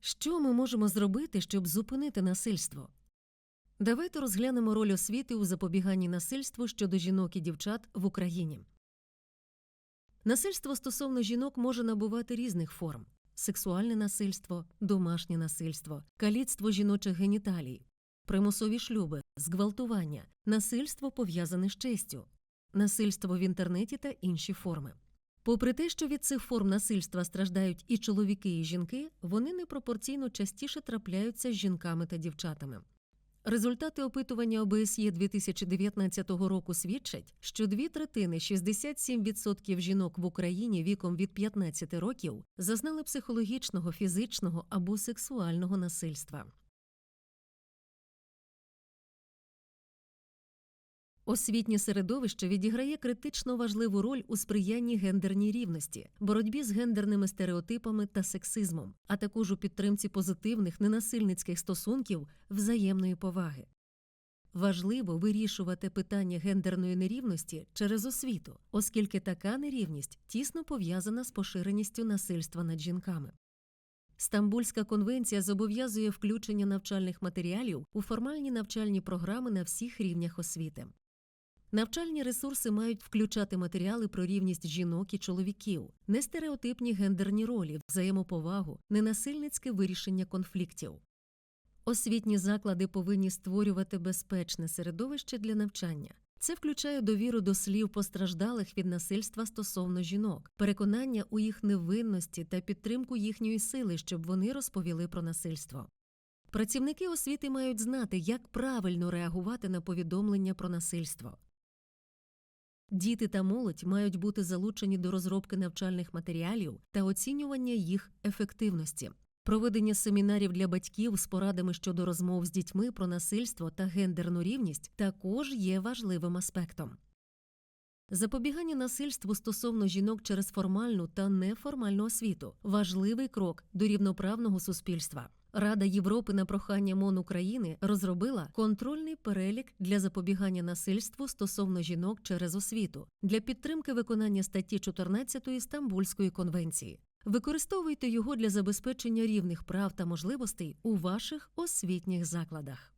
Що ми можемо зробити, щоб зупинити насильство? Давайте розглянемо роль освіти у запобіганні насильству щодо жінок і дівчат в Україні. Насильство стосовно жінок може набувати різних форм: сексуальне насильство, домашнє насильство, каліцтво жіночих геніталій, примусові шлюби, зґвалтування, насильство пов'язане з честю, насильство в інтернеті та інші форми. Попри те, що від цих форм насильства страждають і чоловіки, і жінки, вони непропорційно частіше трапляються з жінками та дівчатами. Результати опитування ОБСЄ 2019 року свідчать, що дві третини 67% жінок в Україні віком від 15 років зазнали психологічного, фізичного або сексуального насильства. Освітнє середовище відіграє критично важливу роль у сприянні гендерній рівності, боротьбі з гендерними стереотипами та сексизмом, а також у підтримці позитивних ненасильницьких стосунків взаємної поваги. Важливо вирішувати питання гендерної нерівності через освіту, оскільки така нерівність тісно пов'язана з поширеністю насильства над жінками. Стамбульська конвенція зобов'язує включення навчальних матеріалів у формальні навчальні програми на всіх рівнях освіти. Навчальні ресурси мають включати матеріали про рівність жінок і чоловіків, нестереотипні гендерні ролі, взаємоповагу, ненасильницьке вирішення конфліктів. Освітні заклади повинні створювати безпечне середовище для навчання. Це включає довіру до слів постраждалих від насильства стосовно жінок, переконання у їх невинності та підтримку їхньої сили, щоб вони розповіли про насильство. Працівники освіти мають знати, як правильно реагувати на повідомлення про насильство. Діти та молодь мають бути залучені до розробки навчальних матеріалів та оцінювання їх ефективності. Проведення семінарів для батьків з порадами щодо розмов з дітьми про насильство та гендерну рівність також є важливим аспектом. Запобігання насильству стосовно жінок через формальну та неформальну освіту важливий крок до рівноправного суспільства. Рада Європи на прохання МОН України розробила контрольний перелік для запобігання насильству стосовно жінок через освіту для підтримки виконання статті 14 Стамбульської конвенції. Використовуйте його для забезпечення рівних прав та можливостей у ваших освітніх закладах.